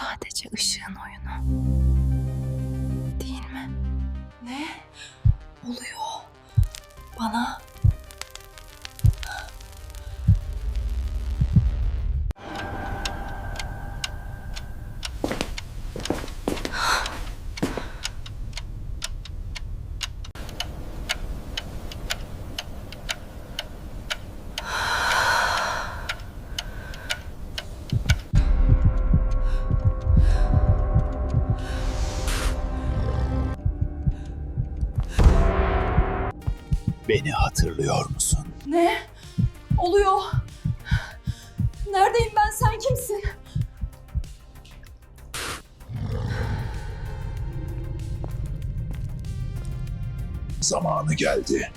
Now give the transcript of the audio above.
sadece ışığın oyunu. Değil mi? Ne? Oluyor. Bana Beni hatırlıyor musun? Ne? Oluyor. Neredeyim ben? Sen kimsin? Zamanı geldi.